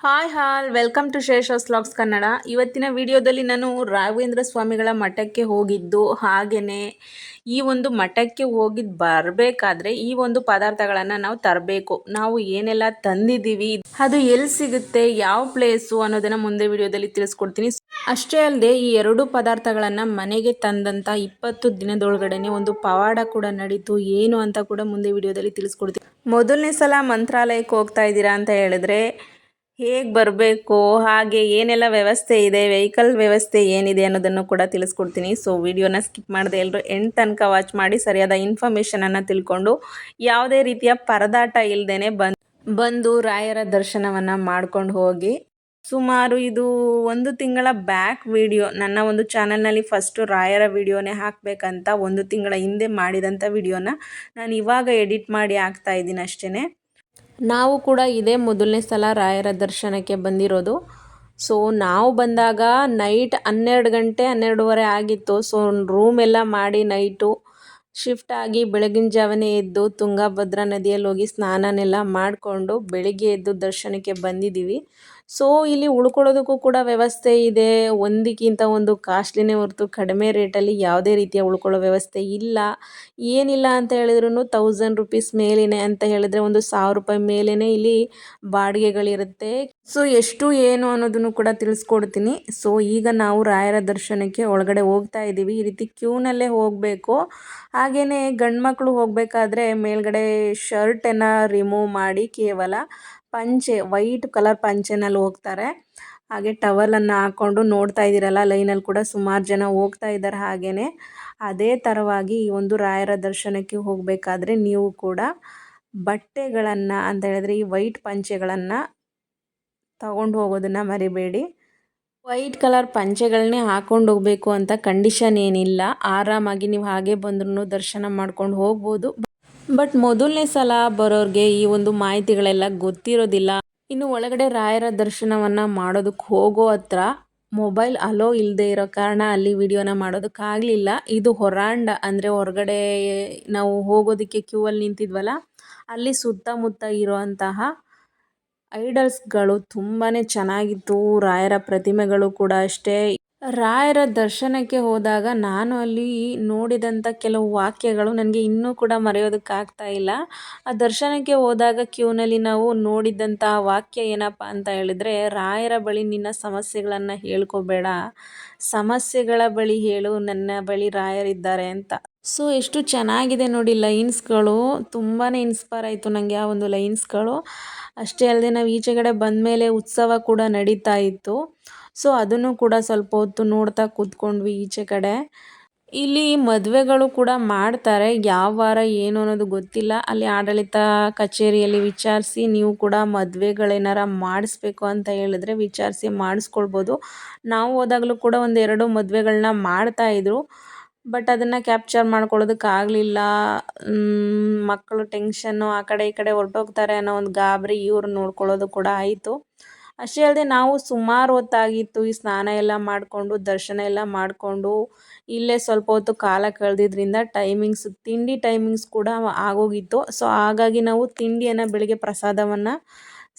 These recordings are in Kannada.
Hi all welcome to Shesha's logs Kannada ಇವತ್ತಿನ ವಿಡಿಯೋದಲ್ಲಿ ನಾನು ರಾಘವೇಂದ್ರ ಸ್ವಾಮಿಗಳ ಮಠಕ್ಕೆ ಹೋಗಿದ್ದು ಹಾಗೆಯೇ ಈ ಒಂದು ಮಠಕ್ಕೆ ಹೋಗಿದ್ದು ಬರಬೇಕಾದ್ರೆ ಈ ಒಂದು ಪದಾರ್ಥಗಳನ್ನು ನಾವು ತರಬೇಕು. ನಾವು ಏನೆಲ್ಲ ತಂದಿದ್ದೀವಿ, ಅದು ಎಲ್ಲಿ ಸಿಗುತ್ತೆ, ಯಾವ ಪ್ಲೇಸು ಅನ್ನೋದನ್ನು ಮುಂದೆ ವಿಡಿಯೋದಲ್ಲಿ ತಿಳಿಸ್ಕೊಡ್ತೀನಿ. ಅಷ್ಟೇ ಅಲ್ಲದೆ ಈ ಎರಡು ಪದಾರ್ಥಗಳನ್ನು ಮನೆಗೆ ತಂದಂಥ ಇಪ್ಪತ್ತು ದಿನದೊಳಗಡೆ ಒಂದು ಪವಾಡ ಕೂಡ ನಡೀತು. ಏನು ಅಂತ ಕೂಡ ಮುಂದೆ ವಿಡಿಯೋದಲ್ಲಿ ತಿಳಿಸ್ಕೊಡ್ತೀನಿ. ಮೊದಲನೇ ಸಲ ಮಂತ್ರಾಲಯಕ್ಕೆ ಹೋಗ್ತಾ ಇದ್ದೀರಾ ಅಂತ ಹೇಳಿದ್ರೆ ಹೇಗೆ ಬರಬೇಕು, ಹಾಗೆ ಏನೆಲ್ಲ ವ್ಯವಸ್ಥೆ ಇದೆ, ವೆಹಿಕಲ್ ವ್ಯವಸ್ಥೆ ಏನಿದೆ ಅನ್ನೋದನ್ನು ಕೂಡ ತಿಳಿಸ್ಕೊಡ್ತೀನಿ. ಸೊ ವಿಡಿಯೋನ ಸ್ಕಿಪ್ ಮಾಡದೆ ಎಲ್ಲರೂ ಎಂಟು ತನಕ ವಾಚ್ ಮಾಡಿ ಸರಿಯಾದ ಇನ್ಫಾರ್ಮೇಷನನ್ನು ತಿಳ್ಕೊಂಡು ಯಾವುದೇ ರೀತಿಯ ಪರದಾಟ ಇಲ್ಲದೇ ಬಂದು ಬಂದು ರಾಯರ ದರ್ಶನವನ್ನು ಮಾಡ್ಕೊಂಡು ಹೋಗಿ. ಸುಮಾರು ಇದು ಒಂದು ತಿಂಗಳ ಬ್ಯಾಕ್ ವಿಡಿಯೋ ನನ್ನ ಒಂದು ಚಾನಲ್ನಲ್ಲಿ ಫಸ್ಟು ರಾಯರ ವಿಡಿಯೋನೇ ಹಾಕಬೇಕಂತ ಒಂದು ತಿಂಗಳ ಹಿಂದೆ ಮಾಡಿದಂಥ ವಿಡಿಯೋನ ನಾನು ಇವಾಗ ಎಡಿಟ್ ಮಾಡಿ ಹಾಕ್ತಾ ಇದ್ದೀನಿ ಅಷ್ಟೇ ನಾವು ಕೂಡ ಇದೇ ಮೊದಲನೇ ಸಲ ರಾಯರ ದರ್ಶನಕ್ಕೆ ಬಂದಿರೋದು. ಸೊ ನಾವು ಬಂದಾಗ ನೈಟ್ ಹನ್ನೆರಡು ಗಂಟೆ ಹನ್ನೆರಡುವರೆ ಆಗಿತ್ತು. ಸೊ ರೂಮ್ ಎಲ್ಲ ಮಾಡಿ ನೈಟು ಶಿಫ್ಟ್ ಆಗಿ ಬೆಳಗಿನ ಜಾವನೇ ಎದ್ದು ತುಂಗಭದ್ರಾ ನದಿಯಲ್ಲಿ ಹೋಗಿ ಸ್ನಾನನೆಲ್ಲ ಮಾಡಿಕೊಂಡು ಬೆಳಿಗ್ಗೆ ಎದ್ದು ದರ್ಶನಕ್ಕೆ ಬಂದಿದ್ದೀವಿ. ಸೊ ಇಲ್ಲಿ ಉಳ್ಕೊಳ್ಳೋದಕ್ಕೂ ಕೂಡ ವ್ಯವಸ್ಥೆ ಇದೆ. ಒಂದಕ್ಕಿಂತ ಒಂದು ಕಾಸ್ಟ್ಲಿನೇ ಹೊರತು ಕಡಿಮೆ ರೇಟಲ್ಲಿ ಯಾವುದೇ ರೀತಿಯ ಉಳ್ಕೊಳ್ಳೋ ವ್ಯವಸ್ಥೆ ಇಲ್ಲ. ಏನಿಲ್ಲ ಅಂತ ಹೇಳಿದ್ರು ತೌಸಂಡ್ ರುಪೀಸ್ ಮೇಲೇನೆ ಅಂತ ಹೇಳಿದ್ರೆ ಒಂದು ಸಾವಿರ ರೂಪಾಯಿ ಮೇಲೇ ಇಲ್ಲಿ ಬಾಡಿಗೆಗಳಿರುತ್ತೆ. ಸೊ ಎಷ್ಟು ಏನು ಅನ್ನೋದನ್ನು ಕೂಡ ತಿಳಿಸ್ಕೊಡ್ತೀನಿ. ಸೊ ಈಗ ನಾವು ರಾಯರ ದರ್ಶನಕ್ಕೆ ಒಳಗಡೆ ಹೋಗ್ತಾ ಇದ್ದೀವಿ. ಈ ರೀತಿ ಕ್ಯೂನಲ್ಲೇ ಹೋಗಬೇಕು. ಹಾಗೆಯೇ ಗಂಡು ಮಕ್ಕಳು ಹೋಗಬೇಕಾದ್ರೆ ಮೇಲ್ಗಡೆ ಶರ್ಟನ್ನು ರಿಮೂವ್ ಮಾಡಿ ಕೇವಲ ಪಂಚೆ, ವೈಟ್ ಕಲರ್ ಪಂಚೆನಲ್ಲಿ ಹೋಗ್ತಾರೆ. ಹಾಗೆ ಟವಲನ್ನು ಹಾಕ್ಕೊಂಡು ನೋಡ್ತಾ ಇದ್ದೀರಲ್ಲ, ಲೈನಲ್ಲಿ ಕೂಡ ಸುಮಾರು ಜನ ಹೋಗ್ತಾ ಇದ್ದಾರೆ ಹಾಗೆಯೇ ಅದೇ ಥರವಾಗಿ ಈ ಒಂದು ರಾಯರ ದರ್ಶನಕ್ಕೆ ಹೋಗಬೇಕಾದ್ರೆ ನೀವು ಕೂಡ ಬಟ್ಟೆಗಳನ್ನು ಅಂತ ಹೇಳಿದ್ರೆ ಈ ವೈಟ್ ಪಂಚೆಗಳನ್ನು ತಗೊಂಡು ಹೋಗೋದನ್ನು ಮರಿಬೇಡಿ. ವೈಟ್ ಕಲರ್ ಪಂಚೆಗಳನ್ನೇ ಹಾಕ್ಕೊಂಡು ಹೋಗಬೇಕು ಅಂತ ಕಂಡೀಷನ್ ಏನಿಲ್ಲ. ಆರಾಮಾಗಿ ನೀವು ಹಾಗೆ ಬಂದ್ರೂ ದರ್ಶನ ಮಾಡ್ಕೊಂಡು ಹೋಗ್ಬೋದು. ಬಟ್ ಮೊದಲನೇ ಸಲ ಬರೋರಿಗೆ ಈ ಒಂದು ಮಾಹಿತಿಗಳೆಲ್ಲ ಗೊತ್ತಿರೋದಿಲ್ಲ. ಇನ್ನು ಒಳಗಡೆ ರಾಯರ ದರ್ಶನವನ್ನು ಮಾಡೋದಕ್ಕೆ ಹೋಗೋ ಹತ್ರ ಮೊಬೈಲ್ ಅಲೋ ಇಲ್ಲದೆ ಇರೋ ಕಾರಣ ಅಲ್ಲಿ ವಿಡಿಯೋನ ಮಾಡೋದಕ್ಕಾಗಲಿಲ್ಲ ಇದು ಹೊರಾಂಡ ಅಂದರೆ ಹೊರಗಡೆ ನಾವು ಹೋಗೋದಕ್ಕೆ ಕ್ಯೂ ಅಲ್ಲಿ ನಿಂತಿದ್ವಲ್ಲ, ಅಲ್ಲಿ ಸುತ್ತಮುತ್ತ ಇರುವಂತಹ ಐಡಲ್ಸ್ಗಳು ತುಂಬಾ ಚೆನ್ನಾಗಿತ್ತು. ರಾಯರ ಪ್ರತಿಮೆಗಳು ಕೂಡ ಅಷ್ಟೇ. ರಾಯರ ದರ್ಶನಕ್ಕೆ ಹೋದಾಗ ನಾನು ಅಲ್ಲಿ ನೋಡಿದಂಥ ಕೆಲವು ವಾಕ್ಯಗಳು ನನಗೆ ಇನ್ನೂ ಕೂಡ ಮರೆಯೋದಕ್ಕಾಗ್ತಾ ಇಲ್ಲ. ಆ ದರ್ಶನಕ್ಕೆ ಹೋದಾಗ ಕ್ಯೂನಲ್ಲಿ ನಾವು ನೋಡಿದಂತಹ ವಾಕ್ಯ ಏನಪ್ಪ ಅಂತ ಹೇಳಿದರೆ, ರಾಯರ ಬಳಿ ನಿನ್ನ ಸಮಸ್ಯೆಗಳನ್ನು ಹೇಳ್ಕೋಬೇಡ. ಸಮಸ್ಯೆಗಳ ಬಳಿ ಹೇಳು, ನನ್ನ ಬಳಿ ರಾಯರಿದ್ದಾರೆ ಅಂತ. ಸೊ, ಎಷ್ಟು ಚೆನ್ನಾಗಿದೆ ನೋಡಿ ಲೈನ್ಸ್ಗಳು. ತುಂಬಾ ಇನ್ಸ್ಪೈರ್ ಆಯಿತು ನನಗೆ ಆ ಒಂದು ಲೈನ್ಸ್ಗಳು. ಅಷ್ಟೇ ಅಲ್ಲದೆ ನಾವು ಈಚೆಗಡೆ ಬಂದ ಮೇಲೆ ಉತ್ಸವ ಕೂಡ ನಡೀತಾ ಇತ್ತು. ಸೊ ಅದನ್ನು ಕೂಡ ಸ್ವಲ್ಪ ಹೊತ್ತು ನೋಡ್ತಾ ಕೂತ್ಕೊಂಡ್ವಿ ಈಚೆ ಕಡೆ. ಇಲ್ಲಿ ಮದುವೆಗಳು ಕೂಡ ಮಾಡ್ತಾರೆ. ಯಾವ ವಾರ ಏನು ಅನ್ನೋದು ಗೊತ್ತಿಲ್ಲ. ಅಲ್ಲಿ ಆಡಳಿತ ಕಚೇರಿಯಲ್ಲಿ ವಿಚಾರಿಸಿ ನೀವು ಕೂಡ ಮದುವೆಗಳೇನಾರ ಮಾಡಿಸ್ಬೇಕು ಅಂತ ಹೇಳಿದ್ರೆ ವಿಚಾರಿಸಿ ಮಾಡಿಸ್ಕೊಳ್ಬೋದು. ನಾವು ಹೋದಾಗಲೂ ಕೂಡ ಒಂದೆರಡು ಮದುವೆಗಳನ್ನ ಮಾಡ್ತಾಯಿದ್ರು ಬಟ್ ಅದನ್ನು ಕ್ಯಾಪ್ಚರ್ ಮಾಡ್ಕೊಳ್ಳೋದಕ್ಕಾಗಲಿಲ್ಲ. ಮಕ್ಕಳು ಟೆನ್ಷನ್ನು ಆ ಕಡೆ ಈ ಕಡೆ ಹೊರಟೋಗ್ತಾರೆ ಅನ್ನೋ ಒಂದು ಗಾಬರಿ ಇವ್ರು ನೋಡ್ಕೊಳ್ಳೋದು ಕೂಡ ಆಯಿತು. ಅಷ್ಟೇ ಅಲ್ಲದೆ ನಾವು ಸುಮಾರು ಹೊತ್ತಾಗಿತ್ತು ಈ ಸ್ನಾನ ಎಲ್ಲ ಮಾಡಿಕೊಂಡು, ದರ್ಶನ ಎಲ್ಲ ಮಾಡಿಕೊಂಡು, ಇಲ್ಲೇ ಸ್ವಲ್ಪ ಹೊತ್ತು ಕಾಲ ಕಳೆದಿದ್ರಿಂದ ಟೈಮಿಂಗ್ಸ್ ತಿಂಡಿ ಟೈಮಿಂಗ್ಸ್ ಕೂಡ ಆಗೋಗಿತ್ತು. ಸೊ ಹಾಗಾಗಿ ನಾವು ತಿಂಡಿಯನ್ನು ಬೆಳಿಗ್ಗೆ ಪ್ರಸಾದವನ್ನು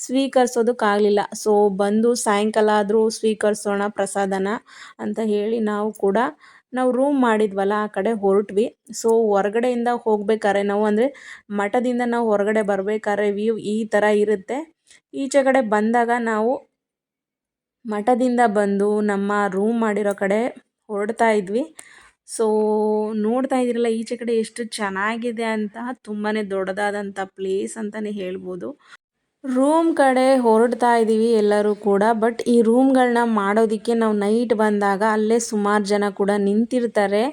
ಸ್ವೀಕರಿಸೋದಕ್ಕಾಗಲಿಲ್ಲ. ಸೊ ಬಂದು ಸಾಯಂಕಾಲ ಆದರೂ ಸ್ವೀಕರಿಸೋಣ ಪ್ರಸಾದನ ಅಂತ ಹೇಳಿ ನಾವು ಕೂಡ ನಾವು ರೂಮ್ ಮಾಡಿದ್ವಲ್ಲ, ಆ ಕಡೆ ಹೊರಟ್ವಿ. ಸೊ ಹೊರಗಡೆಯಿಂದ ಹೋಗ್ಬೇಕಾದ್ರೆ ನಾವು ಅಂದರೆ ಮಠದಿಂದ ನಾವು ಹೊರಗಡೆ ಬರಬೇಕಾದ್ರೆ ವ್ಯೂ ಈ ಥರ ಇರುತ್ತೆ. ಈಚೆ ಕಡೆ ಬಂದಾಗ ನಾವು ಮಠದಿಂದ ಬಂದು ನಮ್ಮ ರೂಮ್ ಮಾಡಿರೋ ಕಡೆ ಹೊರಡ್ತಾ ಇದ್ವಿ. ಸೊ ನೋಡ್ತಾ ಇದ್ದೀರಲ್ಲ, ಈಚೆ ಕಡೆ ಎಷ್ಟು ಚೆನ್ನಾಗಿದೆ ಅಂತ ತುಂಬಾ ದೊಡ್ಡದಾದಂಥ ಪ್ಲೇಸ್ ಅಂತಲೇ ಹೇಳ್ಬೋದು. ರೂಮ್ ಕಡೆ ಹೊರಡ್ತಾ ಇದ್ದೀವಿ ಎಲ್ಲರೂ ಕೂಡ ಬಟ್ ಈ ರೂಮ್ಗಳನ್ನ ಮಾಡೋದಕ್ಕೆ ನಾವು ನೈಟ್ ಬಂದಾಗ ಅಲ್ಲೇ ಸುಮಾರು ಜನ ಕೂಡ ನಿಂತಿರ್ತಾರೆ.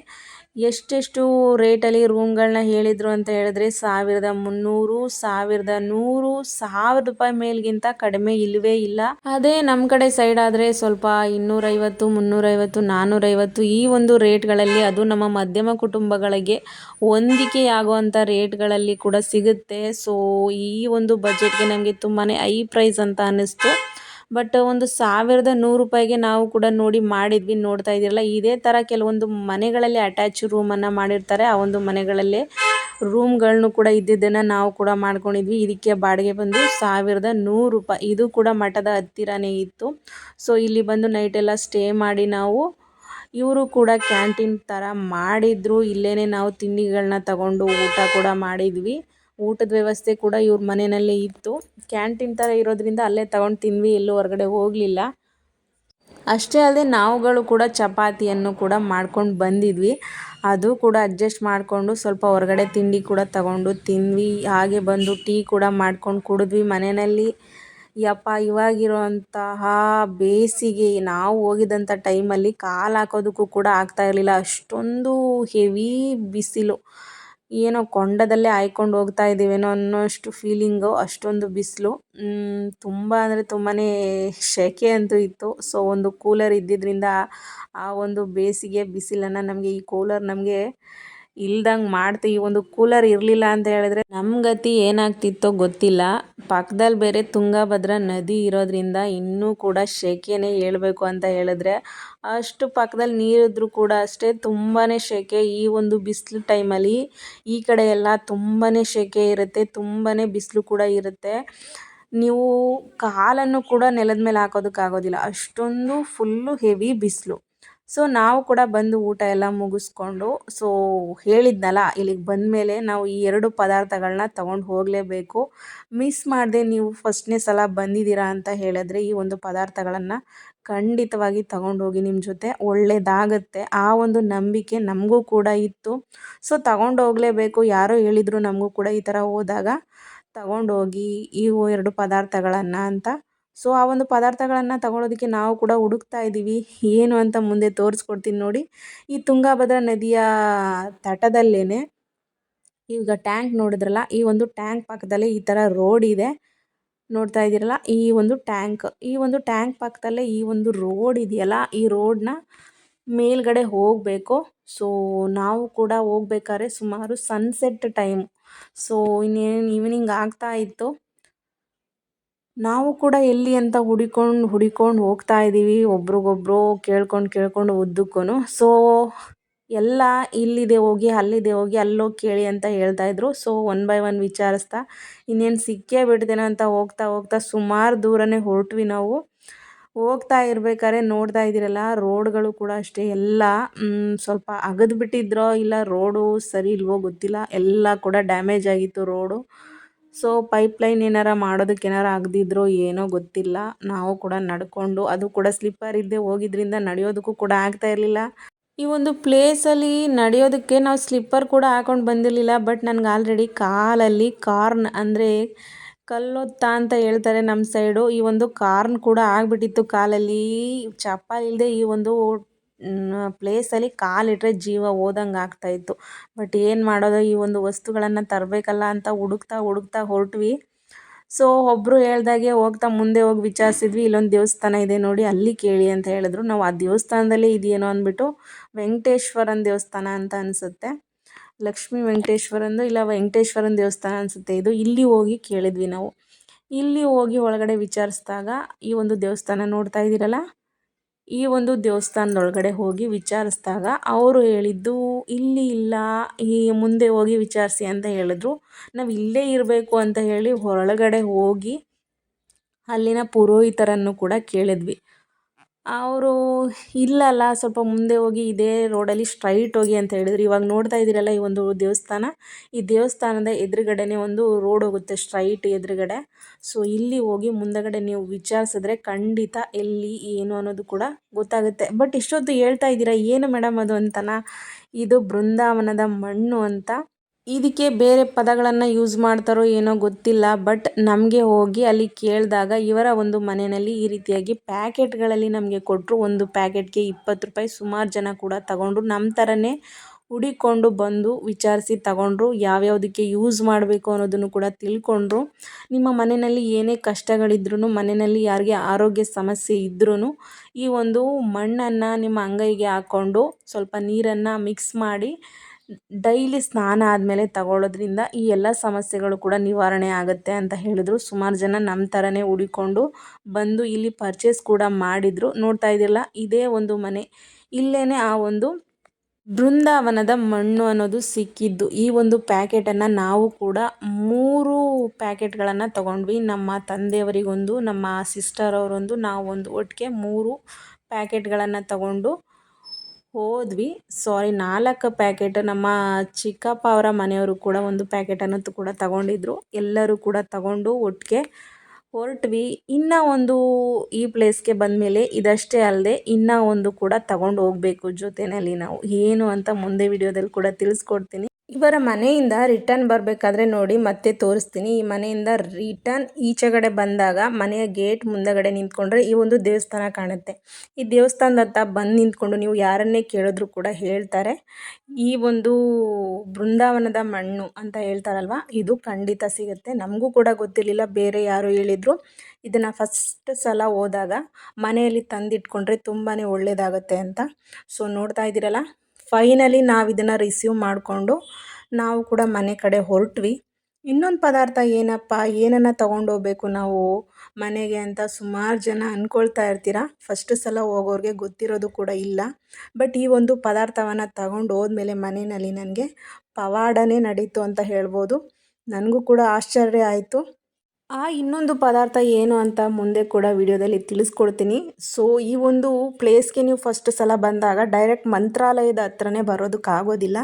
ಎಷ್ಟೆಷ್ಟು ರೇಟಲ್ಲಿ ರೂಮ್ಗಳನ್ನ ಹೇಳಿದರು ಅಂತ ಹೇಳಿದ್ರೆ ಸಾವಿರದ ಮುನ್ನೂರು, ಸಾವಿರದ ನೂರು ಸಾವಿರ ರೂಪಾಯಿ ಮೇಲ್ಗಿಂತ ಕಡಿಮೆ ಇಲ್ಲವೇ ಇಲ್ಲ. ಅದೇ ನಮ್ಮ ಕಡೆ ಸೈಡ್ ಆದರೆ ಸ್ವಲ್ಪ ಇನ್ನೂರೈವತ್ತು, ಮುನ್ನೂರೈವತ್ತು ನಾನ್ನೂರೈವತ್ತು ಈ ಒಂದು ರೇಟ್ಗಳಲ್ಲಿ ಅದು ನಮ್ಮ ಮಧ್ಯಮ ಕುಟುಂಬಗಳಿಗೆ ಹೊಂದಿಕೆಯಾಗುವಂಥ ರೇಟ್ಗಳಲ್ಲಿ ಕೂಡ ಸಿಗುತ್ತೆ. ಸೊ ಈ ಒಂದು ಬಜೆಟ್ಗೆ ನಮಗೆ ತುಂಬಾ ಐ ಪ್ರೈಸ್ ಅಂತ ಅನ್ನಿಸ್ತು. ಬಟ್ ಒಂದು ಸಾವಿರದ ನೂರು ರೂಪಾಯಿಗೆ ನಾವು ಕೂಡ ನೋಡಿ ಮಾಡಿದ್ವಿ, ನೋಡ್ತಾ ಇದ್ದೀರಲ್ಲ. ಇದೇ ಥರ ಕೆಲವೊಂದು ಮನೆಗಳಲ್ಲಿ ಅಟ್ಯಾಚ್ ರೂಮನ್ನು ಮಾಡಿರ್ತಾರೆ. ಆ ಒಂದು ಮನೆಗಳಲ್ಲೇ ರೂಮ್ಗಳನ್ನು ಕೂಡ ಇದ್ದಿದ್ದನ್ನು ನಾವು ಕೂಡ ಮಾಡ್ಕೊಂಡಿದ್ವಿ. ಇದಕ್ಕೆ ಬಾಡಿಗೆ ಬಂದು ಸಾವಿರದ ನೂರು ರೂಪಾಯಿ. ಇದು ಕೂಡ ಮಠದ ಹತ್ತಿರನೇ ಇತ್ತು. ಸೊ ಇಲ್ಲಿ ಬಂದು ನೈಟೆಲ್ಲ ಸ್ಟೇ ಮಾಡಿ ನಾವು ಇವರು ಕೂಡ ಕ್ಯಾಂಟೀನ್ ಥರ ಮಾಡಿದ್ರು. ಇಲ್ಲೇ ನಾವು ತಿಂಡಿಗಳನ್ನ ತಗೊಂಡು ಊಟ ಕೂಡ ಮಾಡಿದ್ವಿ. ಊಟದ ವ್ಯವಸ್ಥೆ ಕೂಡ ಇವ್ರ ಮನೆಯಲ್ಲೇ ಇತ್ತು. ಕ್ಯಾಂಟೀನ್ ಥರ ಇರೋದ್ರಿಂದ ಅಲ್ಲೇ ತಗೊಂಡು ತಿಂದ್ವಿ, ಎಲ್ಲೂ ಹೊರಗಡೆ ಹೋಗಲಿಲ್ಲ. ಅಷ್ಟೇ ಅಲ್ಲದೆ ನಾವುಗಳು ಕೂಡ ಚಪಾತಿಯನ್ನು ಕೂಡ ಮಾಡ್ಕೊಂಡು ಬಂದಿದ್ವಿ. ಅದು ಕೂಡ ಅಡ್ಜಸ್ಟ್ ಮಾಡಿಕೊಂಡು ಸ್ವಲ್ಪ ಹೊರಗಡೆ ತಿಂಡಿ ಕೂಡ ತಗೊಂಡು ತಿನ್ವಿ ಹಾಗೆ ಬಂದು ಟೀ ಕೂಡ ಮಾಡ್ಕೊಂಡು ಕುಡಿದ್ವಿ. ಮನೆಯಲ್ಲಿ ಯಪ್ಪ, ಇವಾಗಿರುವಂತಹ ಬೇಸಿಗೆ, ನಾವು ಹೋಗಿದ್ದಂಥ ಟೈಮಲ್ಲಿ ಕಾಲು ಹಾಕೋದಕ್ಕೂ ಕೂಡ ಆಗ್ತಾ ಇರಲಿಲ್ಲ. ಅಷ್ಟೊಂದು ಹೆವಿ ಬಿಸಿಲು. ಏನೋ ಕೊಂಡದಲ್ಲೇ ಹಾಯ್ಕೊಂಡು ಹೋಗ್ತಾ ಇದ್ದೀವೇನೋ ಅನ್ನೋಷ್ಟು ಫೀಲಿಂಗು ಅಷ್ಟೊಂದು ಬಿಸಿಲು. ತುಂಬ ಅಂದರೆ ತುಂಬಾ ಸೆಕೆ ಅಂತೂ ಇತ್ತು. ಸೊ ಒಂದು ಕೂಲರ್ ಇದ್ದಿದ್ದರಿಂದ ಆ ಒಂದು ಬೇಸಿಗೆ ಬಿಸಿಲನ್ನು ನಮಗೆ ಈ ಕೂಲರ್ ನಮಗೆ ಇಲ್ದಂಗೆ ಮಾಡ್ತೀವಿ ಈ ಒಂದು ಕೂಲರ್ ಇರಲಿಲ್ಲ ಅಂತ ಹೇಳಿದ್ರೆ ನಮ್ಮ ಗತಿ ಏನಾಗ್ತಿತ್ತೋ ಗೊತ್ತಿಲ್ಲ. ಪಕ್ಕದಲ್ಲಿ ಬೇರೆ ತುಂಗಭದ್ರಾ ನದಿ ಇರೋದ್ರಿಂದ ಇನ್ನೂ ಕೂಡ ಶೆಕೆನೇ ಹೇಳಬೇಕು ಅಂತ ಹೇಳಿದ್ರೆ ಅಷ್ಟು ಪಕ್ಕದಲ್ಲಿ ನೀರಿದ್ರೂ ಕೂಡ ಅಷ್ಟೇ ತುಂಬಾ ಶೆಕೆ. ಈ ಒಂದು ಬಿಸಿಲು ಟೈಮಲ್ಲಿ ಈ ಕಡೆ ಎಲ್ಲ ತುಂಬಾ ಶೆಕೆ ಇರುತ್ತೆ ತುಂಬಾ ಬಿಸಿಲು ಕೂಡ ಇರುತ್ತೆ. ನೀವು ಕಾಲನ್ನು ಕೂಡ ನೆಲದ ಮೇಲೆ ಹಾಕೋದಕ್ಕಾಗೋದಿಲ್ಲ. ಅಷ್ಟೊಂದು ಫುಲ್ಲು ಹೆವಿ ಬಿಸಿಲು. ಸೊ ನಾವು ಕೂಡ ಬಂದು ಊಟ ಎಲ್ಲ ಮುಗಿಸ್ಕೊಂಡು ಸೊ ಹೇಳಿದ್ನಲ್ಲ, ಇಲ್ಲಿಗೆ ಬಂದಮೇಲೆ ನಾವು ಈ ಎರಡು ಪದಾರ್ಥಗಳನ್ನ ತೊಗೊಂಡು ಹೋಗಲೇಬೇಕು. ಮಿಸ್ ಮಾಡದೆ ನೀವು ಫಸ್ಟ್ನೇ ಸಲ ಬಂದಿದ್ದೀರಾ ಅಂತ ಹೇಳಿದ್ರೆ, ಈ ಒಂದು ಪದಾರ್ಥಗಳನ್ನು ಖಂಡಿತವಾಗಿ ತಗೊಂಡೋಗಿ ನಿಮ್ಮ ಜೊತೆ. ಒಳ್ಳೆಯದಾಗತ್ತೆ ಆ ಒಂದು ನಂಬಿಕೆ ನಮಗೂ ಕೂಡ ಇತ್ತು. ಸೊ ತಗೊಂಡು ಹೋಗಲೇಬೇಕು. ಯಾರೋ ಹೇಳಿದರು ನಮಗೂ ಕೂಡ ಈ ಥರ ಹೋದಾಗ ತಗೊಂಡೋಗಿ ಈ ಎರಡು ಪದಾರ್ಥಗಳನ್ನು ಅಂತ ಸೊ ಆ ಒಂದು ಪದಾರ್ಥಗಳನ್ನು ತಗೊಳ್ಳೋದಕ್ಕೆ ನಾವು ಕೂಡ ಹುಡುಕ್ತಾ ಇದ್ದೀವಿ ಏನು ಅಂತ ಮುಂದೆ ತೋರಿಸ್ಕೊಡ್ತೀನಿ ನೋಡಿ. ಈ ತುಂಗಭದ್ರಾ ನದಿಯ ತಟದಲ್ಲೇ ಈಗ ಟ್ಯಾಂಕ್ ನೋಡಿದ್ರಲ್ಲ, ಈ ಒಂದು ಟ್ಯಾಂಕ್ ಪಕ್ಕದಲ್ಲೇ ಈ ಥರ ರೋಡ್ ಇದೆ. ನೋಡ್ತಾ ಇದ್ದೀರಲ್ಲ, ಈ ಒಂದು ಟ್ಯಾಂಕ್, ಈ ಒಂದು ಟ್ಯಾಂಕ್ ಪಕ್ಕದಲ್ಲೇ ಈ ಒಂದು ರೋಡ್ ಇದೆಯಲ್ಲ, ಈ ರೋಡ್ನ ಮೇಲ್ಗಡೆ ಹೋಗಬೇಕು. ಸೊ ನಾವು ಕೂಡ ಹೋಗ್ಬೇಕಾದ್ರೆ ಸುಮಾರು ಸನ್ಸೆಟ್ ಟೈಮ್ ಸೊ ಇನ್ನೇನು ಈವ್ನಿಂಗ್ ಆಗ್ತಾ ಇತ್ತು. ನಾವು ಕೂಡ ಎಲ್ಲಿ ಅಂತ ಹುಡಿಕೊಂಡು ಹುಡಿಕೊಂಡು ಹೋಗ್ತಾ ಇದ್ದೀವಿ ಒಬ್ರಿಗೊಬ್ರು ಕೇಳ್ಕೊಂಡು ಕೇಳ್ಕೊಂಡು ಉದ್ದಕ್ಕೂ ಸೊ ಎಲ್ಲ ಇಲ್ಲಿದೆ ಹೋಗಿ, ಅಲ್ಲಿದೆ ಹೋಗಿ ಅಲ್ಲೋಗಿ ಕೇಳಿ ಅಂತ ಹೇಳ್ತಾ ಇದ್ರು. ಸೊ ಒನ್ ಬೈ ಒನ್ ವಿಚಾರಿಸ್ತಾ, ಇನ್ನೇನು ಸಿಕ್ಕೇ ಬಿಡ್ತೇನೆ ಅಂತ ಹೋಗ್ತಾ ಹೋಗ್ತಾ ಸುಮಾರು ದೂರನೇ ಹೊರಟ್ವಿ ನಾವು. ಹೋಗ್ತಾ ಇರ್ಬೇಕಾದ್ರೆ ನೋಡ್ತಾ ಇದ್ದೀರಲ್ಲ, ರೋಡ್ಗಳು ಕೂಡ ಅಷ್ಟೇ, ಎಲ್ಲ ಸ್ವಲ್ಪ ಅಗದು ಬಿಟ್ಟಿದ್ರೋ ಇಲ್ಲ ರೋಡು ಸರಿ ಇಲ್ವೋ ಗೊತ್ತಿಲ್ಲ, ಎಲ್ಲ ಕೂಡ ಡ್ಯಾಮೇಜ್ ಆಗಿತ್ತು ರೋಡು. ಸೊ ಪೈಪ್ಲೈನ್ ಏನಾರ ಮಾಡೋದಕ್ಕೆ ಏನಾರ ಆಗದಿದ್ರೋ ಏನೋ ಗೊತ್ತಿಲ್ಲ. ನಾವು ಕೂಡ ನಡ್ಕೊಂಡು, ಅದು ಕೂಡ ಸ್ಲಿಪ್ಪರ್ ಇದ್ದೇ ಹೋಗಿದ್ರಿಂದ ನಡೆಯೋದಕ್ಕೂ ಕೂಡ ಆಗ್ತಾ ಇರಲಿಲ್ಲ. ಈ ಒಂದು ಪ್ಲೇಸಲ್ಲಿ ನಡೆಯೋದಕ್ಕೆ ನಾವು ಸ್ಲಿಪ್ಪರ್ ಕೂಡ ಹಾಕೊಂಡು ಬಂದಿರಲಿಲ್ಲ ಬಟ್ ನನಗೆ ಆಲ್ರೆಡಿ ಕಾಲಲ್ಲಿ ಕಾರ್ನ್ ಅಂದರೆ ಕಲ್ಲೊತ್ತ ಅಂತ ಹೇಳ್ತಾರೆ ನಮ್ಮ ಸೈಡು ಈ ಒಂದು ಕಾರ್ನ್ ಕೂಡ ಆಗಿಬಿಟ್ಟಿತ್ತು ಕಾಲಲ್ಲಿ. ಚಪ್ಪಲ್ ಇಲ್ಲದೆ ಈ ಒಂದು ಪ್ಲೇಸಲ್ಲಿ ಕಾಲಿಟ್ಟರೆ ಜೀವ ಹೋದಂಗೆ ಆಗ್ತಾಯಿತ್ತು ಬಟ್ ಏನು ಮಾಡೋದು? ಈ ಒಂದು ವಸ್ತುಗಳನ್ನು ತರಬೇಕಲ್ಲ ಅಂತ ಹುಡುಕ್ತಾ ಹುಡುಕ್ತಾ ಹೊರಟ್ವಿ. ಸೊ ಒಬ್ಬರು ಹೇಳ್ದಾಗೆ ಹೋಗ್ತಾ ಮುಂದೆ ಹೋಗಿ ವಿಚಾರಿಸಿದ್ವಿ. ಇಲ್ಲೊಂದು ದೇವಸ್ಥಾನ ಇದೆ ನೋಡಿ, ಅಲ್ಲಿ ಕೇಳಿ ಅಂತ ಹೇಳಿದ್ರು. ನಾವು ಆ ದೇವಸ್ಥಾನದಲ್ಲೇ ಇದೆಯೇನೋ ಅಂದ್ಬಿಟ್ಟು ವೆಂಕಟೇಶ್ವರನ ದೇವಸ್ಥಾನ ಅಂತ ಅನಿಸುತ್ತೆ. ಲಕ್ಷ್ಮೀ ವೆಂಕಟೇಶ್ವರಂದು ಇಲ್ಲ ವೆಂಕಟೇಶ್ವರನ ದೇವಸ್ಥಾನ ಅನಿಸುತ್ತೆ ಇದು. ಇಲ್ಲಿ ಹೋಗಿ ಕೇಳಿದ್ವಿ ನಾವು. ಇಲ್ಲಿ ಹೋಗಿ ಒಳಗಡೆ ವಿಚಾರಿಸಿದಾಗ ಈ ಒಂದು ದೇವಸ್ಥಾನ ನೋಡ್ತಾ ಇದ್ದೀರಲ್ಲ? ಈ ಒಂದು ದೇವಸ್ಥಾನದೊಳಗಡೆ ಹೋಗಿ ವಿಚಾರಿಸಿದಾಗ ಅವರು ಹೇಳಿದ್ದು, ಇಲ್ಲಿ ಇಲ್ಲ, ಈ ಮುಂದೆ ಹೋಗಿ ವಿಚಾರಿಸಿ ಅಂತ ಹೇಳಿದ್ರು. ನಾವು ಇಲ್ಲೇ ಇರಬೇಕು ಅಂತ ಹೇಳಿ ಹೊರಗಡೆ ಹೋಗಿ ಅಲ್ಲಿನ ಪುರೋಹಿತರನ್ನು ಕೂಡ ಕೇಳಿದ್ವಿ. ಅವರು ಇಲ್ಲಲ್ಲ, ಸ್ವಲ್ಪ ಮುಂದೆ ಹೋಗಿ ಇದೇ ರೋಡಲ್ಲಿ ಸ್ಟ್ರೈಟ್ ಹೋಗಿ ಅಂತ ಹೇಳಿದ್ರು. ಇವಾಗ ನೋಡ್ತಾ ಇದ್ದೀರಲ್ಲ ಈ ಒಂದು ದೇವಸ್ಥಾನ. ಈ ದೇವಸ್ಥಾನದ ಎದುರುಗಡೆನೇ ಒಂದು ರೋಡ್ ಹೋಗುತ್ತೆ ಸ್ಟ್ರೈಟ್ ಎದುರುಗಡೆ. ಸೊ ಇಲ್ಲಿ ಹೋಗಿ ಮುಂದಗಡೆ ನೀವು ವಿಚಾರಿಸಿದ್ರೆ ಖಂಡಿತ ಎಲ್ಲಿ, ಏನು ಅನ್ನೋದು ಕೂಡ ಗೊತ್ತಾಗುತ್ತೆ. ಬಟ್ ಇಷ್ಟೊತ್ತು ಹೇಳ್ತಾ ಇದ್ದೀರಾ, ಏನು ಮೇಡಮ್ ಅದು ಅಂತನ? ಇದು ಬೃಂದಾವನದ ಮಣ್ಣು ಅಂತ. ಇದಕ್ಕೆ ಬೇರೆ ಪದಗಳನ್ನು ಯೂಸ್ ಮಾಡ್ತಾರೋ ಏನೋ ಗೊತ್ತಿಲ್ಲ ಬಟ್ ನಮಗೆ ಹೋಗಿ ಅಲ್ಲಿ ಕೇಳಿದಾಗ ಇವರ ಒಂದು ಮನೆಯಲ್ಲಿ ಈ ರೀತಿಯಾಗಿ ಪ್ಯಾಕೆಟ್ಗಳಲ್ಲಿ ನಮಗೆ ಕೊಟ್ಟರು ಒಂದು ಪ್ಯಾಕೆಟ್ಗೆ ಇಪ್ಪತ್ತು ರೂಪಾಯಿ ಸುಮಾರು ಜನ ಕೂಡ ತಗೊಂಡ್ರು. ನಮ್ಮ ಥರನೇ ಹುಡಿಕೊಂಡು ಬಂದು ವಿಚಾರಿಸಿ ತಗೊಂಡ್ರು. ಯಾವ್ಯಾವುದಕ್ಕೆ ಯೂಸ್ ಮಾಡಬೇಕು ಅನ್ನೋದನ್ನು ಕೂಡ ತಿಳ್ಕೊಂಡ್ರು. ನಿಮ್ಮ ಮನೆಯಲ್ಲಿ ಏನೇ ಕಷ್ಟಗಳಿದ್ರೂ ಮನೆಯಲ್ಲಿ ಯಾರಿಗೆ ಆರೋಗ್ಯ ಸಮಸ್ಯೆ ಇದ್ರೂ ಈ ಒಂದು ಮಣ್ಣನ್ನು ನಿಮ್ಮ ಅಂಗೈಗೆ ಹಾಕ್ಕೊಂಡು ಸ್ವಲ್ಪ ನೀರನ್ನು ಮಿಕ್ಸ್ ಮಾಡಿ ಡೈಲಿ ಸ್ನಾನ ಆದಮೇಲೆ ತಗೊಳ್ಳೋದ್ರಿಂದ ಈ ಎಲ್ಲ ಸಮಸ್ಯೆಗಳು ಕೂಡ ನಿವಾರಣೆ ಆಗುತ್ತೆ ಅಂತ ಹೇಳಿದ್ರು. ಸುಮಾರು ಜನ ನಮ್ಮ ಥರನೇ ಹುಡಿಕೊಂಡು ಬಂದು ಇಲ್ಲಿ ಪರ್ಚೇಸ್ ಕೂಡ ಮಾಡಿದರು. ನೋಡ್ತಾ ಇದ್ದಿಲ್ಲ ಇದೇ ಒಂದು ಮನೆ. ಇಲ್ಲೇ ಆ ಒಂದು ಬೃಂದಾವನದ ಮಣ್ಣು ಅನ್ನೋದು ಸಿಕ್ಕಿದ್ದು. ಈ ಒಂದು ಪ್ಯಾಕೆಟನ್ನು ನಾವು ಕೂಡ ಮೂರು ಪ್ಯಾಕೆಟ್ಗಳನ್ನು ತಗೊಂಡ್ವಿ. ನಮ್ಮ ತಂದೆಯವರಿಗೊಂದು, ನಮ್ಮ ಸಿಸ್ಟರ್ ಅವರೊಂದು, ನಾವೊಂದು ಒಟ್ಟಿಗೆ ಮೂರು ಪ್ಯಾಕೆಟ್ಗಳನ್ನು ತಗೊಂಡು ಹೋದ್ವಿ. ಸಾರಿ ನಾಲ್ಕು ಪ್ಯಾಕೆಟ್ ನಮ್ಮ ಚಿಕ್ಕಪ್ಪ ಅವರ ಮನೆಯವರು ಕೂಡ ಒಂದು ಪ್ಯಾಕೆಟನ್ನು ಕೂಡ ತಗೊಂಡಿದ್ರು. ಎಲ್ಲರೂ ಕೂಡ ತಗೊಂಡು ಒಟ್ಟಿಗೆ ಹೊರಟ್ವಿ. ಇನ್ನೂ ಒಂದು ಈ ಪ್ಲೇಸ್ಗೆ ಬಂದಮೇಲೆ ಇದಷ್ಟೇ ಅಲ್ಲದೆ ಇನ್ನೂ ಒಂದು ಕೂಡ ತಗೊಂಡು ಹೋಗಬೇಕು ಜೊತೆಯಲ್ಲಿ ನಾವು. ಏನು ಅಂತ ಮುಂದೆ ವಿಡಿಯೋದಲ್ಲಿ ಕೂಡ ತಿಳಿಸ್ಕೊಡ್ತೀನಿ. ಇವರ ಮನೆಯಿಂದ ರಿಟರ್ನ್ ಬರಬೇಕಾದ್ರೆ ನೋಡಿ ಮತ್ತೆ ತೋರಿಸ್ತೀನಿ. ಈ ಮನೆಯಿಂದ ರಿಟರ್ನ್ ಈಚೆಗಡೆ ಬಂದಾಗ ಮನೆಯ ಗೇಟ್ ಮುಂದಗಡೆ ನಿಂತ್ಕೊಂಡ್ರೆ ಈ ಒಂದು ದೇವಸ್ಥಾನ ಕಾಣುತ್ತೆ. ಈ ದೇವಸ್ಥಾನದ ಬಂದು ನಿಂತ್ಕೊಂಡು ನೀವು ಯಾರನ್ನೇ ಕೇಳಿದ್ರು ಕೂಡ ಹೇಳ್ತಾರೆ. ಈ ಒಂದು ಬೃಂದಾವನದ ಮಣ್ಣು ಅಂತ ಹೇಳ್ತಾರಲ್ವ? ಇದು ಖಂಡಿತ ಸಿಗುತ್ತೆ. ನಮಗೂ ಕೂಡ ಗೊತ್ತಿರಲಿಲ್ಲ, ಬೇರೆ ಯಾರು ಹೇಳಿದರು. ಇದನ್ನು ಫಸ್ಟ್ ಸಲ ಹೋದಾಗ ಮನೆಯಲ್ಲಿ ತಂದಿಟ್ಕೊಂಡ್ರೆ ತುಂಬಾ ಒಳ್ಳೆಯದಾಗುತ್ತೆ ಅಂತ. ಸೊ ನೋಡ್ತಾ ಇದ್ದೀರಲ್ಲ? ಫೈನಲಿ ನಾವು ಇದನ್ನು ರಿಸೀವ್ ಮಾಡಿಕೊಂಡು ನಾವು ಕೂಡ ಮನೆ ಕಡೆ ಹೊರಟ್ವಿ. ಇನ್ನೊಂದು ಪದಾರ್ಥ ಏನಪ್ಪ? ಏನನ್ನು ತೊಗೊಂಡೋಗ್ಬೇಕು ನಾವು ಮನೆಗೆ ಅಂತ ಸುಮಾರು ಜನ ಅಂದ್ಕೊಳ್ತಾ ಇರ್ತೀರ? ಫಸ್ಟ್ ಸಲ ಹೋಗೋರಿಗೆ ಗೊತ್ತಿರೋದು ಕೂಡ ಇಲ್ಲ. ಬಟ್ ಈ ಒಂದು ಪದಾರ್ಥವನ್ನು ತಗೊಂಡು ಹೋದ್ಮೇಲೆ ಮನೆಯಲ್ಲಿ ನನಗೆ ಪವಾಡನೇ ನಡೀತು ಅಂತ ಹೇಳ್ಬೋದು. ನನಗೂ ಕೂಡ ಆಶ್ಚರ್ಯ ಆಯಿತು. ಆ ಇನ್ನೊಂದು ಪದಾರ್ಥ ಏನು ಅಂತ ಮುಂದೆ ಕೂಡ ವಿಡಿಯೋದಲ್ಲಿ ತಿಳಿಸ್ಕೊಡ್ತೀನಿ. ಸೊ ಈ ಒಂದು ಪ್ಲೇಸ್ಗೆ ನೀವು ಫಸ್ಟ್ ಸಲ ಬಂದಾಗ ಡೈರೆಕ್ಟ್ ಮಂತ್ರಾಲಯದ ಹತ್ರನೇ ಬರೋದಕ್ಕಾಗೋದಿಲ್ಲ.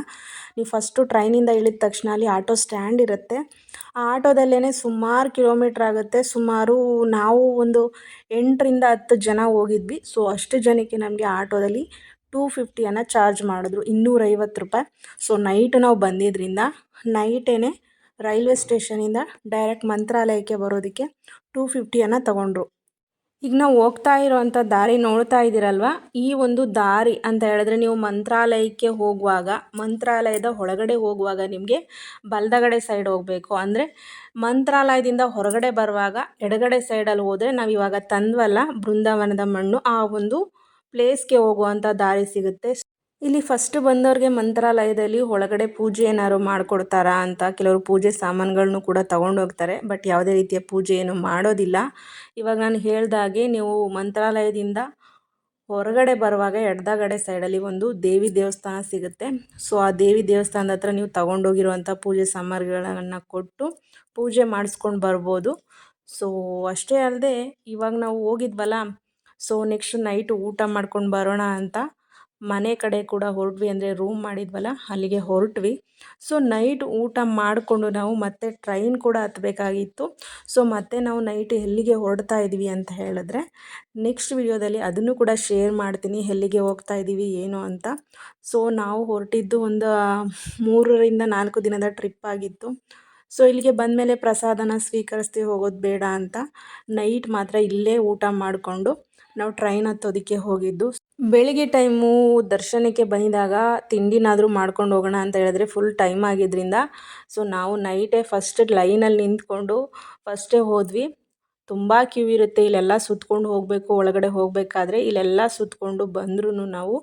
ನೀವು ಫಸ್ಟು ಟ್ರೈನಿಂದ ಇಳಿದ ತಕ್ಷಣ ಅಲ್ಲಿ ಆಟೋ ಸ್ಟ್ಯಾಂಡ್ ಇರುತ್ತೆ. ಆ ಆಟೋದಲ್ಲೇ ಸುಮಾರು ಕಿಲೋಮೀಟ್ರ್ ಆಗುತ್ತೆ. ಸುಮಾರು ನಾವು ಒಂದು ಎಂಟರಿಂದ ಹತ್ತು ಜನ ಹೋಗಿದ್ವಿ. ಸೊ ಅಷ್ಟು ಜನಕ್ಕೆ ನಮಗೆ ಆಟೋದಲ್ಲಿ ಟೂ ಫಿಫ್ಟಿಯನ್ನು ಚಾರ್ಜ್ ಮಾಡಿದ್ರು. ಇನ್ನೂರೈವತ್ತು ರೂಪಾಯಿ. ಸೊ ನೈಟ್ ನಾವು ಬಂದಿದ್ದರಿಂದ ನೈಟೇ ರೈಲ್ವೆ ಸ್ಟೇಷನಿಂದ ಡೈರೆಕ್ಟ್ ಮಂತ್ರಾಲಯಕ್ಕೆ ಬರೋದಕ್ಕೆ ಟೂ ಫಿಫ್ಟಿಯನ್ನು ತಗೊಂಡ್ರು. ಈಗ ನಾವು ಹೋಗ್ತಾ ಇರೋವಂಥ ದಾರಿ ನೋಡ್ತಾ ಇದ್ದೀರಲ್ವ? ಈ ಒಂದು ದಾರಿ ಅಂತ ಹೇಳಿದ್ರೆ ನೀವು ಮಂತ್ರಾಲಯಕ್ಕೆ ಹೋಗುವಾಗ, ಮಂತ್ರಾಲಯದ ಒಳಗಡೆ ಹೋಗುವಾಗ ನಿಮಗೆ ಬಲದಗಡೆ ಸೈಡ್ ಹೋಗಬೇಕು. ಅಂದರೆ ಮಂತ್ರಾಲಯದಿಂದ ಹೊರಗಡೆ ಬರುವಾಗ ಎಡಗಡೆ ಸೈಡಲ್ಲಿ ಹೋದರೆ ನಾವು ಇವಾಗ ತಂದ್ವಲ್ಲ ಬೃಂದಾವನದ ಮಣ್ಣು, ಆ ಒಂದು ಪ್ಲೇಸ್ಗೆ ಹೋಗುವಂಥ ದಾರಿ ಸಿಗುತ್ತೆ. ಇಲ್ಲಿ ಫಸ್ಟ್ ಬಂದವ್ರಿಗೆ ಮಂತ್ರಾಲಯದಲ್ಲಿ ಒಳಗಡೆ ಪೂಜೆ ಏನಾದ್ರು ಮಾಡಿಕೊಡ್ತಾರಾ ಅಂತ ಕೆಲವರು ಪೂಜೆ ಸಾಮಾನುಗಳನ್ನು ಕೂಡ ಹೋಗ್ತಾರೆ. ಬಟ್ ಯಾವುದೇ ರೀತಿಯ ಪೂಜೆ ಏನು ಮಾಡೋದಿಲ್ಲ. ಇವಾಗ ನಾನು ಹೇಳ್ದಾಗೆ ನೀವು ಮಂತ್ರಾಲಯದಿಂದ ಹೊರಗಡೆ ಬರುವಾಗ ಎಡದಗಡೆ ಸೈಡಲ್ಲಿ ಒಂದು ದೇವಿ ದೇವಸ್ಥಾನ ಸಿಗುತ್ತೆ. ಸೊ ಆ ದೇವಿ ದೇವಸ್ಥಾನದ ಹತ್ರ ನೀವು ತಗೊಂಡೋಗಿರುವಂಥ ಪೂಜೆ ಸಾಮಗ್ರಿಗಳನ್ನು ಕೊಟ್ಟು ಪೂಜೆ ಮಾಡಿಸ್ಕೊಂಡು ಬರ್ಬೋದು. ಸೊ ಅಷ್ಟೇ ಅಲ್ಲದೆ ಇವಾಗ ನಾವು ಹೋಗಿದ್ವಲ್ಲ ಸೊ ನೆಕ್ಸ್ಟ್ ನೈಟ್ ಊಟ ಮಾಡ್ಕೊಂಡು ಬರೋಣ ಅಂತ ಮನೆ ಕಡೆ ಕೂಡ ಹೊರಟ್ವಿ ಅಂದರೆ ರೂಮ್ ಮಾಡಿದ್ವಲ್ಲ, ಅಲ್ಲಿಗೆ ಹೊರಟ್ವಿ. ಸೊ ನೈಟ್ ಊಟ ಮಾಡಿಕೊಂಡು ನಾವು ಮತ್ತೆ ಟ್ರೈನ್ ಕೂಡ ಹತ್ತಬೇಕಾಗಿತ್ತು ಸೊ ಮತ್ತೆ ನಾವು ನೈಟ್ ಎಲ್ಲಿಗೆ ಹೊರಡ್ತಾ ಇದ್ವಿ ಅಂತ ಹೇಳಿದ್ರೆ ನೆಕ್ಸ್ಟ್ ವಿಡಿಯೋದಲ್ಲಿ ಅದನ್ನು ಕೂಡ ಶೇರ್ ಮಾಡ್ತೀನಿ, ಎಲ್ಲಿಗೆ ಹೋಗ್ತಾ ಇದ್ದೀವಿ, ಏನು ಅಂತ. ಸೊ ನಾವು ಹೊರಟಿದ್ದು ಒಂದು ಮೂರರಿಂದ ನಾಲ್ಕು ದಿನದ ಟ್ರಿಪ್ ಆಗಿತ್ತು. ಸೊ ಇಲ್ಲಿಗೆ ಬಂದಮೇಲೆ ಪ್ರಸಾದನ ಸ್ವೀಕರಿಸ್ತೀವಿ ಹೋಗೋದು ಬೇಡ ಅಂತ. ನೈಟ್ ಮಾತ್ರ ಇಲ್ಲೇ ಊಟ ಮಾಡಿಕೊಂಡು ನಾವು ಟ್ರೈನ್ ಹತ್ತೋದಕ್ಕೆ ಹೋಗಿದ್ದು. ಬೆಳಿಗ್ಗೆ ಟೈಮು ದರ್ಶನಕ್ಕೆ ಬಂದಾಗ ತಿಂಡಿನಾದರೂ ಮಾಡ್ಕೊಂಡು ಹೋಗೋಣ ಅಂತ ಹೇಳಿದ್ರೆ ಫುಲ್ ಟೈಮ್ ಆಗಿದ್ದರಿಂದ ಸೊ ನಾವು ನೈಟೇ ಫಸ್ಟ್ ಲೈನಲ್ಲಿ ನಿಂತ್ಕೊಂಡು ಫಸ್ಟೇ ಹೋದ್ವಿ. ತುಂಬ ಕ್ಯೂ ಇರುತ್ತೆ. ಇಲ್ಲೆಲ್ಲ ಸುತ್ಕೊಂಡು ಹೋಗಬೇಕು, ಒಳಗಡೆ ಹೋಗಬೇಕಾದ್ರೆ ಇಲ್ಲೆಲ್ಲ ಸುತ್ತಕೊಂಡು ಬಂದ್ರೂ ನಾವು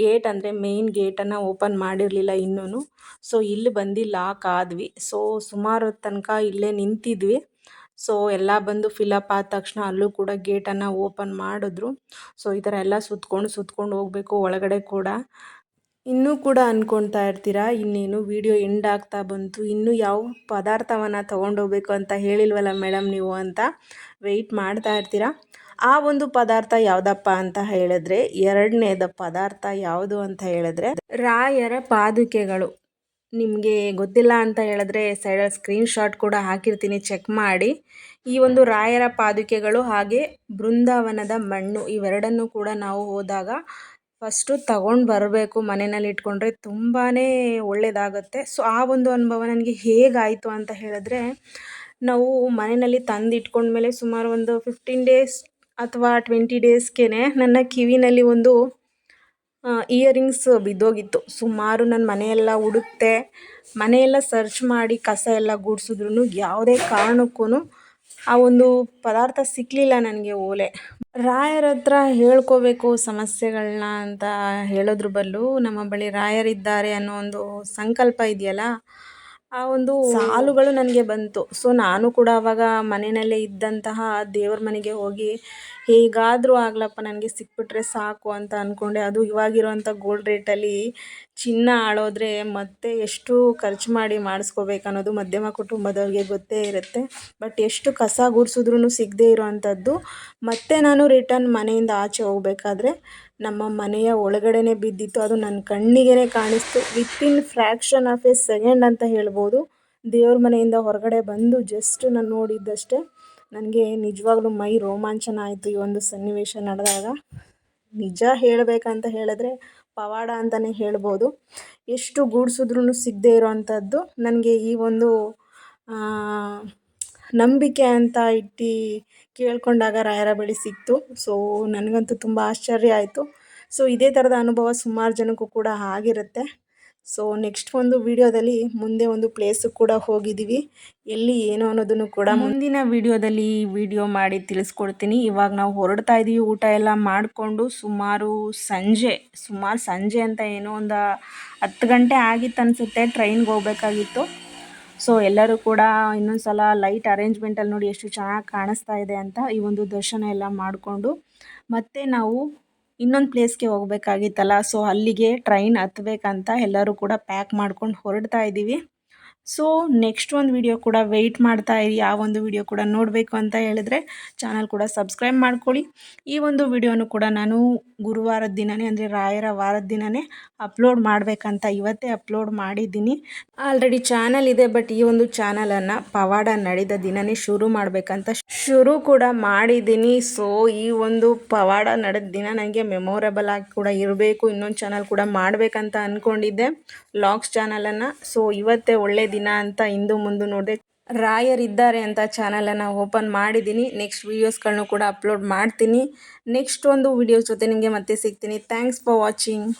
ಗೇಟ್ ಅಂದರೆ ಮೇಯ್ನ್ ಗೇಟನ್ನು ಓಪನ್ ಮಾಡಿರಲಿಲ್ಲ ಇನ್ನೂ ಸೊ ಇಲ್ಲಿ ಬಂದು ಲಾಕ್ ಆದ್ವಿ. ಸೊ ಸುಮಾರು ತನಕ ಇಲ್ಲೇ ನಿಂತಿದ್ವಿ. ಸೊ ಎಲ್ಲ ಬಂದು ಫಿಲಪ್ ಆದ ತಕ್ಷಣ ಅಲ್ಲೂ ಕೂಡ ಗೇಟನ್ನು ಓಪನ್ ಮಾಡಿದ್ರು. ಸೊ ಈ ಥರ ಎಲ್ಲ ಸುತ್ಕೊಂಡು ಸುತ್ಕೊಂಡು ಹೋಗಬೇಕು ಒಳಗಡೆ ಕೂಡ. ಇನ್ನೂ ಕೂಡ ಅಂದ್ಕೊಳ್ತಾ ಇರ್ತೀರಾ? ಇನ್ನೇನು ವಿಡಿಯೋ ಎಂಡ್ ಆಗ್ತಾ ಬಂತು. ಇನ್ನೂ ಯಾವ ಪದಾರ್ಥವನ್ನು ತೊಗೊಂಡೋಗ್ಬೇಕು ಅಂತ ಹೇಳಿಲ್ವಲ್ಲ ಮೇಡಮ್ ನೀವು ಅಂತ? ವೆಯ್ಟ್ ಮಾಡ್ತಾ ಇರ್ತೀರಾ? ಆ ಒಂದು ಪದಾರ್ಥ ಯಾವುದಪ್ಪ ಅಂತ ಹೇಳಿದ್ರೆ, ಎರಡನೇದ ಪದಾರ್ಥ ಯಾವುದು ಅಂತ ಹೇಳಿದ್ರೆ, ರಾಯರ ಪಾದುಕೆಗಳು. ನಿಮಗೆ ಗೊತ್ತಿಲ್ಲ ಅಂತ ಹೇಳಿದ್ರೆ ಸೈಡಲ್ಲಿ ಸ್ಕ್ರೀನ್ ಶಾಟ್ ಕೂಡ ಹಾಕಿರ್ತೀನಿ ಚೆಕ್ ಮಾಡಿ. ಈ ಒಂದು ರಾಯರ ಪಾದುಕೆಗಳು ಹಾಗೆ ಬೃಂದಾವನದ ಮಣ್ಣು ಇವೆರಡನ್ನು ಕೂಡ ನಾವು ಹೋದಾಗ ಫಸ್ಟು ತಗೊಂಡು ಬರಬೇಕು ಮನೆಯಲ್ಲಿ ಇಟ್ಕೊಂಡ್ರೆ ತುಂಬಾ ಒಳ್ಳೆಯದಾಗುತ್ತೆ ಸೊ ಆ ಒಂದು ಅನುಭವ ನನಗೆ ಹೇಗಾಯಿತು ಅಂತ ಹೇಳಿದ್ರೆ, ನಾವು ಮನೆಯಲ್ಲಿ ತಂದು ಇಟ್ಕೊಂಡ್ಮೇಲೆ ಸುಮಾರು ಒಂದು ಫಿಫ್ಟೀನ್ ಡೇಸ್ ಅಥವಾ ಟ್ವೆಂಟಿ ಡೇಸ್ಗೆ ನನ್ನ ಕಿವಿನಲ್ಲಿ ಒಂದು ಇಯರಿಂಗ್ಸ್ ಬಿದ್ದೋಗಿತ್ತು. ಸುಮಾರು ನನ್ನ ಮನೆಯೆಲ್ಲ ಹುಡುಕ್ತೆ ಮನೆಯೆಲ್ಲ ಸರ್ಚ್ ಮಾಡಿ ಕಸ ಎಲ್ಲ ಗುಡಿಸಿದ್ರು ಯಾವುದೇ ಕಾರಣಕ್ಕೂ ಆ ಒಂದು ಪದಾರ್ಥ ಸಿಕ್ಕಲಿಲ್ಲ ನನಗೆ ಓಲೆ. ರಾಯರ ಹತ್ರ ಹೇಳ್ಕೋಬೇಕು ಸಮಸ್ಯೆಗಳನ್ನ ಅಂತ ಹೇಳೋದ್ರ ಬದಲು ನಮ್ಮ ಬಳಿ ರಾಯರಿದ್ದಾರೆ ಅನ್ನೋ ಒಂದು ಸಂಕಲ್ಪ ಇದೆಯಲ್ಲ ಆ ಒಂದು ಸಾಲುಗಳು ನನಗೆ ಬಂತು. ಸೊ ನಾನು ಕೂಡ ಅವಾಗ ಮನೆಯಲ್ಲೇ ಇದ್ದಂತಹ ದೇವ್ರ ಮನೆಗೆ ಹೋಗಿ ಹೇಗಾದರೂ ಆಗಲಪ್ಪ, ನನಗೆ ಸಿಕ್ಬಿಟ್ರೆ ಸಾಕು ಅಂತ ಅಂದ್ಕೊಂಡೆ ಅದು ಇವಾಗಿರುವಂಥ ಗೋಲ್ಡ್ ರೇಟಲ್ಲಿ ಚಿನ್ನ ಆಳೋದ್ರೆ ಮತ್ತೆ ಎಷ್ಟು ಖರ್ಚು ಮಾಡಿ ಮಾಡಿಸ್ಕೋಬೇಕು ಅನ್ನೋದು ಮಧ್ಯಮ ಕುಟುಂಬದವ್ರಿಗೆ ಗೊತ್ತೇ ಇರುತ್ತೆ. ಬಟ್ ಎಷ್ಟು ಕಸ ಗುಡಿಸಿದ್ರೂ ಸಿಗದೇ ಇರೋವಂಥದ್ದು ಮತ್ತೆ ನಾನು ರಿಟರ್ನ್ ಮನೆಯಿಂದ ಆಚೆ ಹೋಗಬೇಕಾದ್ರೆ ನಮ್ಮ ಮನೆಯ ಒಳಗಡೆನೇ ಬಿದ್ದಿತ್ತು. ಅದು ನನ್ನ ಕಣ್ಣಿಗೆ ಕಾಣಿಸ್ತು. Within fraction of a second ಅಂತ ಹೇಳ್ಬೋದು. ದೇವ್ರ ಮನೆಯಿಂದ ಹೊರಗಡೆ ಬಂದು ಜಸ್ಟ್ ನಾನು ನೋಡಿದ್ದಷ್ಟೇ ನನಗೆ ನಿಜವಾಗ್ಲೂ ಮೈ ರೋಮಾಂಚನ ಆಯಿತು ಈ ಒಂದು ಸನ್ನಿವೇಶ ನಡೆದಾಗ. ನಿಜ ಹೇಳಬೇಕಂತ ಹೇಳಿದ್ರೆ ಪವಾಡ ಅಂತಲೇ ಹೇಳ್ಬೋದು. ಎಷ್ಟು ಗೂಡ್ಸಿದ್ರೂ ಸಿಗದೇ ಇರೋವಂಥದ್ದು ನನಗೆ ಈ ಒಂದು ನಂಬಿಕೆ ಅಂತ ಇಟ್ಟು ಕೇಳಿಕೊಂಡಾಗ ರಾಯರ ಬಳಿ ಸಿಕ್ತು. ಸೊ ನನಗಂತೂ ತುಂಬ ಆಶ್ಚರ್ಯ ಆಯಿತು. ಸೊ ಇದೇ ಥರದ ಅನುಭವ ಸುಮಾರು ಜನಕ್ಕೂ ಕೂಡ ಆಗಿರುತ್ತೆ. ಸೊ ನೆಕ್ಸ್ಟ್ ಒಂದು ವಿಡಿಯೋದಲ್ಲಿ ಮುಂದೆ ಒಂದು ಪ್ಲೇಸು ಕೂಡ ಹೋಗಿದ್ದೀವಿ. ಎಲ್ಲಿ ಏನು ಅನ್ನೋದನ್ನು ಕೂಡ ಮುಂದಿನ ವಿಡಿಯೋದಲ್ಲಿ ವಿಡಿಯೋ ಮಾಡಿ ತಿಳಿಸ್ಕೊಡ್ತೀನಿ. ಇವಾಗ ನಾವು ಹೊರಡ್ತಾ ಇದ್ದೀವಿ ಊಟ ಎಲ್ಲ ಮಾಡಿಕೊಂಡು ಸುಮಾರು ಸಂಜೆ ಸುಮಾರು ಸಂಜೆ ಅಂತ ಏನೋ ಒಂದು ಹತ್ತು ಗಂಟೆ ಆಗಿತ್ತು ಅನಿಸುತ್ತೆ. ಟ್ರೈನ್ಗೆ ಹೋಗ್ಬೇಕಾಗಿತ್ತು. ಸೊ ಎಲ್ಲರೂ ಕೂಡ ಇನ್ನೊಂದು ಸಲ ಲೈಟ್ ಅರೇಂಜ್ಮೆಂಟಲ್ಲಿ ನೋಡಿ ಎಷ್ಟು ಚೆನ್ನಾಗಿ ಕಾಣಿಸ್ತಾ ಇದೆ ಅಂತ ಈ ಒಂದು ದರ್ಶನ ಎಲ್ಲ ಮಾಡಿಕೊಂಡು ಮತ್ತೆ ನಾವು ಇನ್ನೊಂದು ಪ್ಲೇಸ್ಗೆ ಹೋಗ್ಬೇಕಾಗಿತ್ತಲ್ಲ. ಸೊ ಅಲ್ಲಿಗೆ ಟ್ರೈನ್ ಹತ್ಬೇಕಂತ ಎಲ್ಲರೂ ಕೂಡ ಪ್ಯಾಕ್ ಮಾಡ್ಕೊಂಡು ಹೊರಡ್ತಾ ಇದ್ದೀವಿ ಸೊ ನೆಕ್ಸ್ಟ್ ಒಂದು ವಿಡಿಯೋ ಕೂಡ ವೆಯ್ಟ್ ಮಾಡ್ತಾ ಇರಿ. ಆ ಒಂದು ವಿಡಿಯೋ ಕೂಡ ನೋಡಬೇಕು ಅಂತ ಹೇಳಿದ್ರೆ ಚಾನಲ್ ಕೂಡ ಸಬ್ಸ್ಕ್ರೈಬ್ ಮಾಡ್ಕೊಳ್ಳಿ. ಈ ಒಂದು ವಿಡಿಯೋನು ಕೂಡ ನಾನು ಗುರುವಾರದ ದಿನವೇ ಅಂದರೆ ರಾಯರ ವಾರದ ದಿನವೇ ಅಪ್ಲೋಡ್ ಮಾಡಬೇಕಂತ ಇವತ್ತೇ ಅಪ್ಲೋಡ್ ಮಾಡಿದ್ದೀನಿ. ಆಲ್ರೆಡಿ ಚಾನಲ್ ಇದೆ ಬಟ್ ಈ ಒಂದು ಚಾನಲನ್ನು ಪವಾಡ ನಡೆದ ದಿನವೇ ಶುರು ಮಾಡಬೇಕಂತ ಶುರು ಕೂಡ ಮಾಡಿದ್ದೀನಿ. ಸೊ ಈ ಒಂದು ಪವಾಡ ನಡೆದ ದಿನ ನನಗೆ ಮೆಮೊರೇಬಲ್ ಆಗಿ ಕೂಡ ಇರಬೇಕು. ಇನ್ನೊಂದು ಚಾನಲ್ ಕೂಡ ಮಾಡಬೇಕಂತ ಅಂದ್ಕೊಂಡಿದ್ದೆ ಲಾಕ್ಸ್ ಚಾನಲನ್ನು ಸೊ ಇವತ್ತೇ ಒಳ್ಳೆ ದಿನ ಅಂತ ಇಂದು ಮುಂದೆ ನೋಡಿದೆ ರಾಯರಿದ್ದಾರೆ ಅಂತ ಚಾನಲನ್ನು ಓಪನ್ ಮಾಡಿದ್ದೀನಿ. ನೆಕ್ಸ್ಟ್ ವೀಡಿಯೋಸ್ಗಳನ್ನೂ ಕೂಡ ಅಪ್ಲೋಡ್ ಮಾಡ್ತೀನಿ. ನೆಕ್ಸ್ಟ್ ಒಂದು ವೀಡಿಯೋಸ್ ಜೊತೆ ನಿಮಗೆ ಮತ್ತೆ ಸಿಗ್ತೀನಿ. Thanks for watching